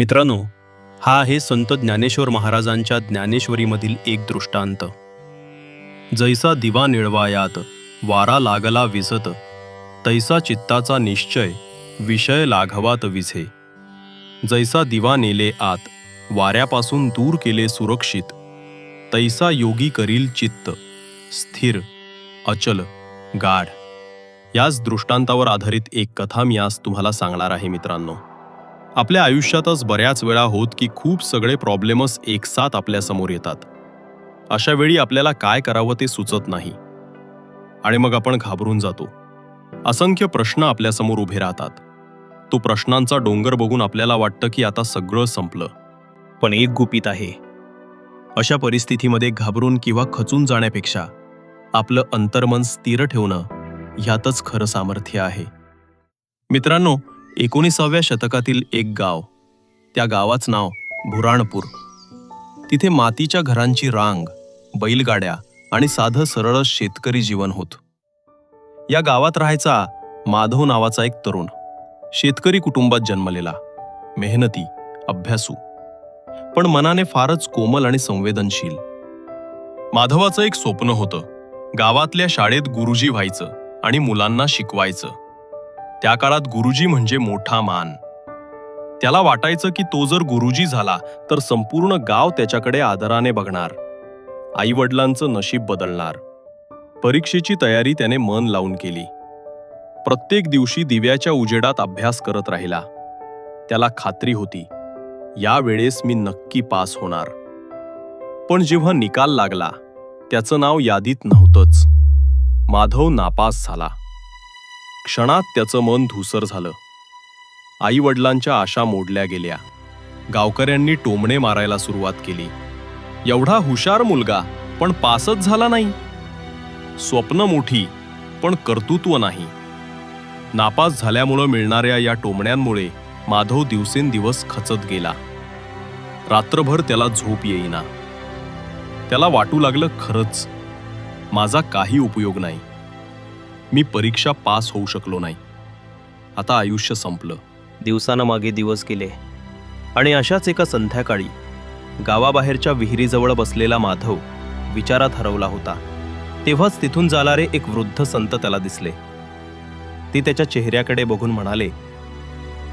मित्रांनो हा आहे संत ज्ञानेश्वर महाराजांच्या ज्ञानेश्वरीमधील एक दृष्टांत. जैसा दिवा निळवायात वारा लागला विसत तैसा चित्ताचा निश्चय विषय लाघवात विझे. जैसा दिवा नेले आत वाऱ्यापासून दूर केले सुरक्षित तैसा योगी करील चित्त स्थिर अचल गाढ. याच दृष्टांतावर आधारित एक कथा मी आज तुम्हाला सांगणार आहे मित्रांनो. आपल्या आयुष्यातच बऱ्याच वेळा होत की खूप सगळे प्रॉब्लेमच एकसाथ आपल्यासमोर येतात. अशा वेळी आपल्याला काय करावं ते सुचत नाही. आणि मग आपण घाबरून जातो. असंख्य प्रश्न आपल्यासमोर उभे राहतात. तो प्रश्नांचा डोंगर बघून आपल्याला वाटतं की आता सगळं संपलं. पण एक गुपित आहे. अशा परिस्थितीमध्ये घाबरून किंवा खचून जाण्यापेक्षा आपलं अंतर्मन स्थिर ठेवणं ह्यातच खरं सामर्थ्य आहे. मित्रांनो एकोणीसाव्या शतकातील एक गाव. त्या गावाचं नाव भुराणपूर. तिथे मातीच्या घरांची रांग बैलगाड्या आणि साधं सरळ शेतकरी जीवन होत. या गावात राहायचा माधव नावाचा एक तरुण. शेतकरी कुटुंबात जन्मलेला. मेहनती अभ्यासू. पण मनाने फारच कोमल आणि संवेदनशील. माधवाचं एक स्वप्न होतं. गावातल्या शाळेत गुरुजी व्हायचं आणि मुलांना शिकवायचं. त्या काळात गुरुजी म्हणजे मोठा मान. त्याला वाटायचं की तो जर गुरुजी झाला तर संपूर्ण गाव त्याच्याकडे आदराने बघणार. आई वडिलांचं नशीब बदलणार. परीक्षेची तयारी त्याने मन लावून केली. प्रत्येक दिवशी दिव्याच्या उजेडात अभ्यास करत राहिला. त्याला खात्री होती या वेळेस मी नक्की पास होणार. पण जेव्हा निकाल लागला त्याचं नाव यादीत नव्हतंच. माधव नापास झाला. क्षणात त्याचं मन धुसर झालं. आई वडिलांच्या आशा मोडल्या गेल्या. गावकऱ्यांनी टोमणे मारायला सुरुवात केली. एवढा हुशार मुलगा पण पासच झाला नाही. स्वप्न मोठी पण कर्तृत्व नाही. नापास झाल्यामुळं मिळणाऱ्या या टोमण्यांमुळे माधव दिवसेंदिवस खचत गेला. रात्रभर त्याला झोप येईना. त्याला वाटू लागलं खरंच माझा काही उपयोग नाही. मी परीक्षा पास होऊ शकलो नाही. आता आयुष्य संपलं. दिवसानं मागे दिवस गेले. आणि अशाच एका संध्याकाळी गावाबाहेरच्या विहिरीजवळ बसलेला माधव विचारात हरवला होता. तेव्हाच तिथून जाणारे एक वृद्ध संत त्याला दिसले. ते त्याच्या चेहऱ्याकडे बघून म्हणाले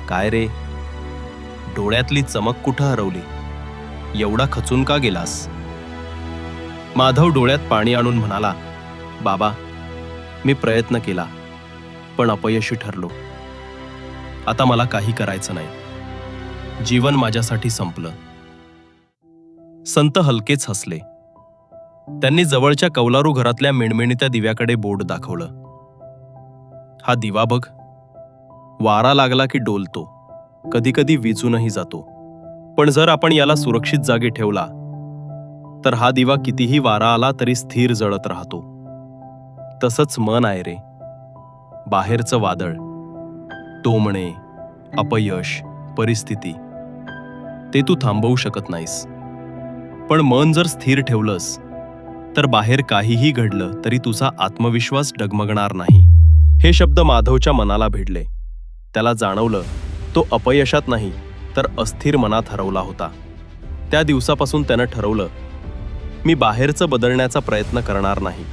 काय रे? डोळ्यातली चमक कुठं हरवली? एवढा खचून का गेलास? माधव डोळ्यात पाणी आणून म्हणाला बाबा मी प्रयत्न केला पण अपयशी ठरलो. आता मला काही करायचं नाही. जीवन माझ्यासाठी संपलं. संत हलकेच हसले. त्यांनी जवळच्या कौलारू घरातल्या मिणमिणीत्या दिव्याकडे बोट दाखवलं. हा दिवा बघ. वारा लागला की डोलतो. कधीकधी विजूनही जातो. पण जर आपण याला सुरक्षित जागी ठेवला तर हा दिवा कितीही वारा आला तरी स्थिर जळत राहतो. तसंच मन आहे रे. बाहेरचं वादळ. टोमणे अपयश परिस्थिती. ते तू थांबवू शकत नाहीस. पण मन जर स्थिर ठेवलंस तर बाहेर काहीही घडलं तरी तुझा आत्मविश्वास डगमगणार नाही. हे शब्द माधवच्या मनाला भिडले. त्याला जाणवलं तो अपयशात नाही तर अस्थिर मनात हरवला होता. त्या दिवसापासून त्यानं ठरवलं मी बाहेरचं बदलण्याचा प्रयत्न करणार नाही.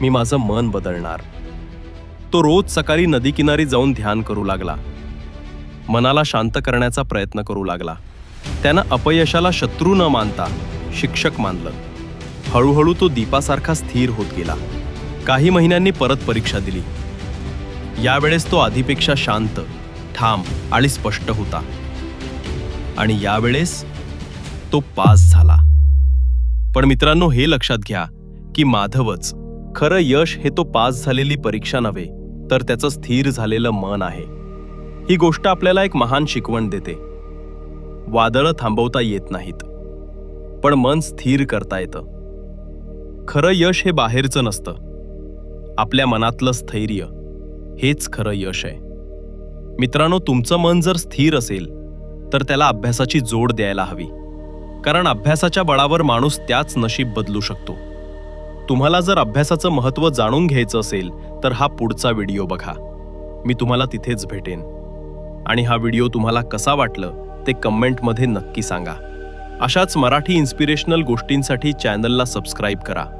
मी माझं मन बदलणार. तो रोज सकाळी नदीकिनारी जाऊन ध्यान करू लागला. मनाला शांत करण्याचा प्रयत्न करू लागला. त्यानं अपयशाला शत्रू न मानता शिक्षक मानलं. हळूहळू तो दीपासारखा स्थिर होत गेला. काही महिन्यांनी परत परीक्षा दिली. यावेळेस तो आधीपेक्षा शांत ठाम आणि स्पष्ट होता. आणि यावेळेस तो पास झाला. पण मित्रांनो हे लक्षात घ्या की माधवच खरं यश हे तो पास झालेली परीक्षा नव्हे तर त्याचं स्थिर झालेलं मन आहे. ही गोष्ट आपल्याला एक महान शिकवण देते. वादळं थांबवता येत नाहीत पण मन स्थिर करता येतं. खरं यश हे बाहेरचं नसतं. आपल्या मनातलं स्थैर्य हेच खरं यश आहे. मित्रांनो तुमचं मन जर स्थिर असेल तर त्याला अभ्यासाची जोड द्यायला हवी. कारण अभ्यासाच्या बळावर माणूस त्याच नशीब बदलू शकतो. तुम्हाला जर अभ्यासाचं महत्त्व जाणून घ्यायचं असेल तर हा पुढचा व्हिडिओ बघा. मी तुम्हाला तिथेच भेटेन. आणि हा व्हिडिओ तुम्हाला कसा वाटलं ते कमेंटमध्ये नक्की सांगा. अशाच मराठी इन्स्पिरेशनल गोष्टींसाठी चॅनलला सबस्क्राईब करा.